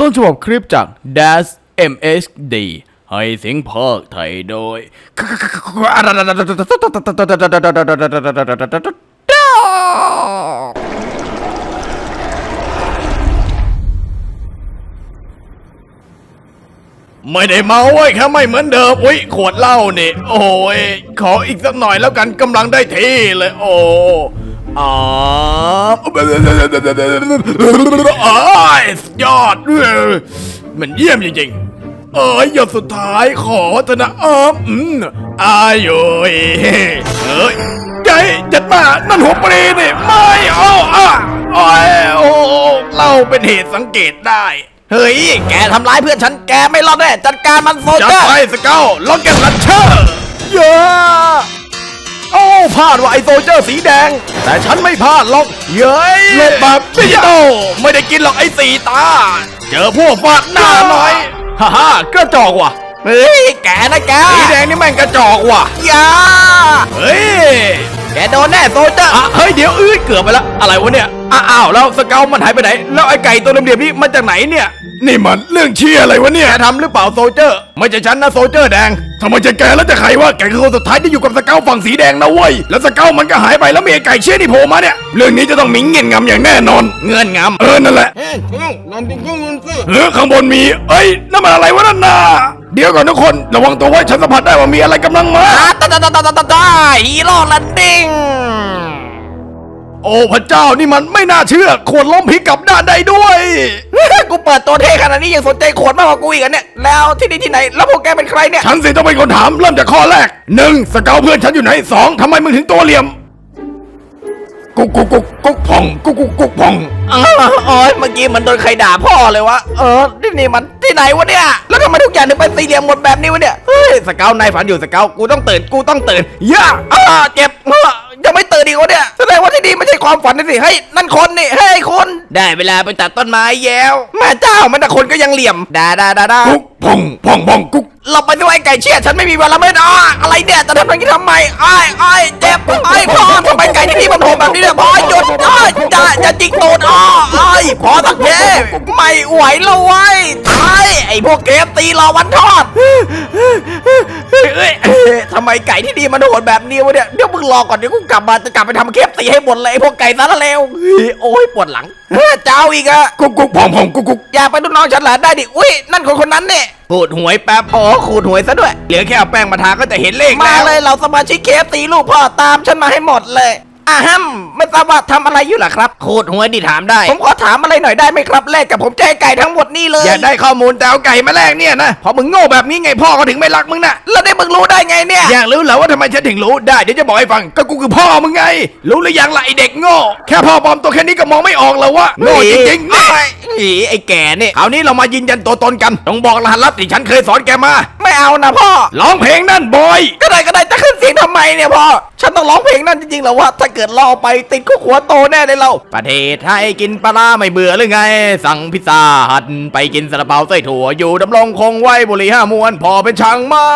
ต้นฉบับคลิปจาก Das MSD ให้เสียงภาคไทยโดยไม่ได้เมาเว้ยแค่ไม่เหมือนเดิมอุ้ยขวดเหล้านี่ โอ้ยขออีกสักหน่อยแล้วกันกำลังได้ที่เลย โอ้ อ๋ออ้ายสุดยอดมันเยี่ยมจริงๆเอ้ยหยดสุดท้ายขอธนะอ้อมอืมอายโอ้ยเฮ้ยไก่จัดมานั่นหัวปรีนี่ไม่เอาอะโอ้ยโอ้เหล้าเป็นเหตุสังเกตได้ เฮ้ย แกทำร้ายเพื่อนฉันแกไม่รอดแน่จัดการมันโซจัดเจอร์ไปสเกลล็อกเก็ตลันเชอร์เยอะโอ้ พลาดว่าไอโซเจอร์สีแดง แต่ฉันไม่พลาดหรอก เย้ยหลบแบบดิจิตอลไม่ได้กินหรอกไอสีตา เจอพวกฟาดหน้าหน่อย ฮ่าฮ่ากระจอกว่ะ เฮ้ยแกนะแกสีแดงนี่แม่งกระจอกว่ะอย่าเฮ้ยแก โดนแน่โซเจอร์อะเฮ้ยเดี๋ยวอื้อเกือบไปละอะไรวะเนี่ยอ้าอ้าวแล้วสเกลมันหายไปไหน แล้วไอไก่ตัวเหลี่ยมๆนี่มาจากไหนเนี่ย นี่มันเรื่องเชี่ยอะไรวะเนี่ยแกทำหรือเปล่าโซเจอร์ ไม่ใช่ฉันนะโซเจอร์แดงทำไมจะแกแล้วจะใครวะแกคือคนสุดท้ายที่อยู่กับสเกลฝั่งสีแดงนะเว้ยแล้วสเกลมันก็หายไปแล้วมีไอไก่เชี่ยนี่โผล่มาเนี่ยเรื่องนี้จะต้องมีเงียนงำอย่างแน่นอน เงื่อนงำเออนั่นแหละเออข้างบนมีเอ้ยนั่นมันอะไรวะนั่นน่ะ เดี๋ยวก่อนทุกคน ระวังตัวไว้ฉันสัมผัสได้ว่ามีอะไรกำลังมา อะตาตาตาตาตาตาฮีโร่ลันดิ้งโอ้พระเจ้านี่มันไม่น่าเชื่อ ขวดล้มพลิกกลับด้านได้ด้วย กูเปิดตัวเท่ขนาดนี้ยังสนใจขวดมากกว่ากูอีกเหรอเนี่ย แล้วที่นี่ที่ไหน แล้วพวกแกเป็นใครเนี่ย ฉันสิต้องเป็นคนถามเริ่มจากข้อแรกหนึ่งสเกลเพื่อนฉันอยู่ไหนสองทำไมมึงถึงตัวเหลี่ยม กุ๊กกุ๊กกุ๊กกุ๊กพอง กุ๊กกุ๊กกุ๊กพอง อ้าวโอ้ยเมื่อกี้เหมันโดนใครด่าพ่อเลยวะ เออที่นี่มันที่ไหนวะเนี่ยแล้วทำไมทุกอย่างถึงเป็นสี่เหลี่ยมหมดแบบนี้วะเนี่ย เฮ้ยสเกลนายฝันอยู่สเกลกูต้องตื่นกูต้องตื่นย่าอ่าเจ็บเมื่อยังไม่ตื่นอีกวะเนี่ย แสดงว่าที่นี่ไม่ใช่ความฝันนะสิเฮ้ยนั่นคนนี่เฮ้ยคน ได้เวลาไปตัดต้นไม้แย้วแม่เจ้ามันแต่คนก็ยังเหลี่ยมด่าด่าด่าด่ากุ๊กพองพองพองกุ๊กเราไปด้วยไก่เชี่ยฉันไม่มีเวลาไม่ได้อะอะไรเนี่ยจะทำอย่างนี้ทำไมไอ้ไอ้ายเจ็บไอ้ายพ่อทำไมไก่ที่นี่มันโหดแบบนี้เนี่ยพ่อหยุดไอ้ายจะจะจิกตูดอ้อไอ้ายพอสักเทไม่ไหวแล้วเว้ยตาย ไอ้พวกเกฟตีรอวันทอดทำไมไก่ที่นี่มันโหดแบบนี้วะเนี่ยเดี๋ยวมึงรอก่อนเดี๋ยวกูกลับมาจะกลับไปทำเคฟตีให้หมดเลยไอ้พวกไก่สารเลวเฮ้ยโอ้ยปวดหลังเจ้าอีกอะกุ๊กกุ๊กพองพองกุ๊กกุ๊กอย่าไปดูน้องฉันเหรอได้ดิอุ้ยนั่นคนคนนั้นเนี่ยขูดหวยแป๊บอ๋อขูดหวยซะด้วยเหลือแค่เอาแป้งมาทาก็จะเห็นเลขมาแล้วเลยเราสมาชิกเคฟตีลูกพ่อตามฉันมาให้หมดเลย อะฮัมไม่ทราบว่าทำอะไรอยู่ล่ะครับขูดหวยดิถามได้ ผมขอถามอะไรหน่อยได้ไหมครับแลกกับผมแจกไก่ทั้งหมดนี่เลย อยากได้ข้อมูลแต่เอาไก่มาแลกเนี่ยนะพอมึงโง่แบบนี้ไงพ่อเขาถึงไม่รักมึงนะแล้วได้มึงรู้ได้ไงเนี่ย อยากรู้เหรอว่าทำไมฉันถึงรู้ได้เดี๋ยวจะบอกให้ฟังก็กูคือพ่อมึงไง รู้หรือยังล่ะไอเด็กโง่แค่พ่อปลอมตัวแค่นี้ก็มองไม่ออกแล้ววะโง่จริงๆไอ้นี่ ไอ้ไอ้แก่เนี่ยคราวนี้เรามายืนยันตัวตนกัน ต้องบอกรหัสลับที่ฉันเคยสอนแกมา ไม่เอานะพ่อ ร้องเพลงนั่นบอย ก็ได้ก็ได้จะขึ้นเสียงทำไมเนี่ยพ่อ ฉันต้องร้องเพลงนั่นจริงๆเหรอวะ ถ้าเกิดเราเอาไปติดคุกหัวโตแน่เลยเรา ประเทศไทยกินปลาร้าไม่เบื่อหรือไง สั่งพิซซ่าหัดไปกินซาลาเปาไส้ถั่ว อยู่ดำรงคงไว้บุหรี่ห้ามวน พอเป็นช่างไม้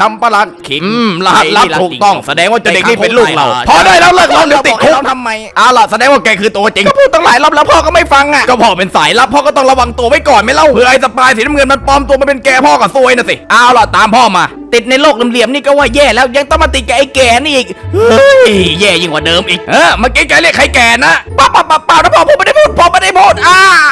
ทำประหลัดขิงรหัสลับถูกต้องแสดงว่าเจะเด็กนี่เป็นลูกเรา พอได้แล้วเลิกร้องเดี๋ยวติดคุกเราทำไมเอาล่ะแสดงว่าแกคือตัวจริงก็พูดตั้งหลายรอบแล้วพ่อก็ไม่ฟังอะก็พ่อเป็นสายลับพ่อก็ต้องระวังตัวไว้ก่อนไหม่เล่าเผื่อไอ้สปายสีน้ำเงินมันปลอมตัวมาเป็นแกพ่อกับซวยนะสิเอาล่ะตามพ่อมา ติดในโลกเหลี่ยมๆนี่ก็ว่าแย่แล้วยังต้องมาติดกับไอ้แก่นี่อีกเฮ้ยแย่ยิ่งกว่าเดิมอีก เออเมื่อกี้แกเรียกใครแก่นะป้าป้าป้าเปล่านะพ่อผมไม่ได้พูดผมไม่ได้พูดอ่า